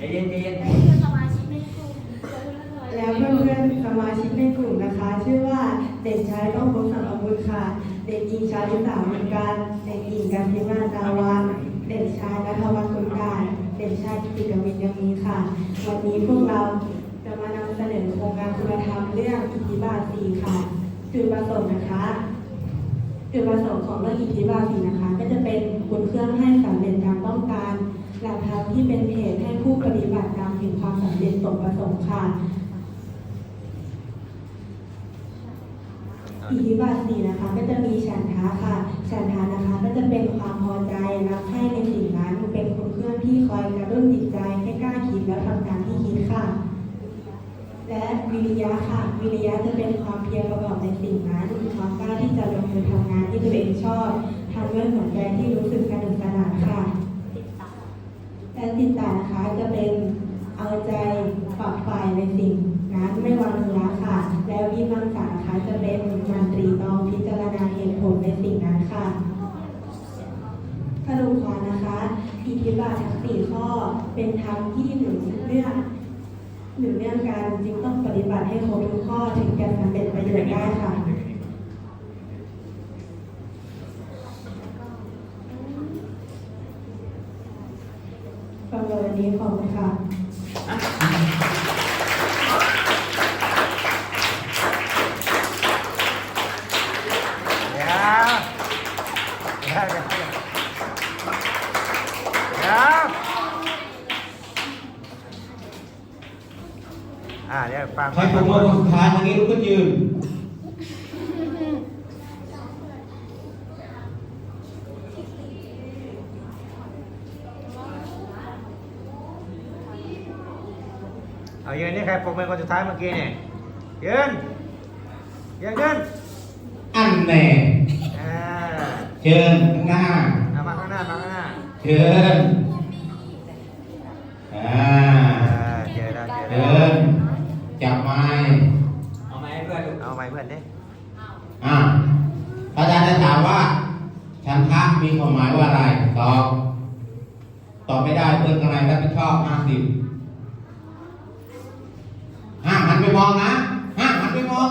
ใจเย็นใจเย็นสมาชิกในกลุ่มแล้วเพื่อนๆสมาชิกในกลุ่มนะคะ ชื่อว่าเด็กชายต้องพบสังอาวุธค่ะ เด็กหญิงชาลิสาเหมือนกันเด็กหญิงกันทิมาตาวันเด็กชายนัทวัฒน์คุณการเด็กชายกิติกวิทย์ยังมีค่ะ วันนี้พวกเราจะมานำเสนอโครงการคุณธรรมเรื่องอิทธิบาทสีค่ะจุดประสงค์นะคะจุดประสงค์ของเรื่องอิทธิบาทสีนะคะ ก็จะเป็นบุญเครื่องให้สำเร็จตามต้องการ หลักธรรมที่เป็นเหตุให้ผู้ปฏิบัติตามถึงความสำเร็จสมประสงค์ค่ะอิทธิบาทสี่นะคะก็จะมีฉันทะค่ะ ฉันทะนะคะก็จะเป็นความพอใจรักใคร่ในสิ่งนั้นเป็นคุณเครื่องที่คอยกระตุ้นจิตใจให้กล้าคิดและทำตามที่คิดค่ะ และวิริยะค่ะ วิริยะจะเป็นความเพียรประกอบในสิ่งนั้นความกล้าที่จะลงมือทำงานที่ตัวเองชอบทำด้วยหัวใจที่รู้สึกสนุกสนานค่ะติดตาม และจิตตานะคะจะเป็นเอาใจฝักใฝ่ในสิ่งนั้นไม่วางละค่ะ แล้ววิมังสานะคะจะเป็นมันตรีตองพิจารณาเหตุผลในสิ่งนั้นค่ะสรุปความนะคะอิทธิบาททั้งสี่ข้อเป็นธรรมที่หนึ่งเรื่องหนึ่งเรื่องการจึงต้องปฏิบัติให้ครบทุกข้อถึงจะสำเร็จประโยชน์ได้ค่ะ สำหรับวันนี้ขอบคุณค่ะเดี๋ยวเดี๋ยวเดี๋ยวเดี๋ยวอ่าเดี๋ยวฟังใครผมว่าคนสุดท้ายทางนี้ลุกขึ้นยืน เอายืนนี่ใครปลุกเป็นคนสุดท้ายเมื่อกี้เนี่ยยืนยืนยืนอันแน่อ่าเชิญข้างหน้าเอามาข้างหน้ามาข้างหน้าเชิญอ่าอ่าเจอแล้วเจอเชิแล้วญจับไม้เอาไม้เพื่อนเอาไม้เพื่อนดิอ่าพระอาจารย์จะถามว่า ฉันทะมีความหมายว่าอะไรตอบตอบไม่ได้เพื่อนข้างในรับผิดชอบห้าสิบห้า มหันไปมองนะห้ามหันไปมอง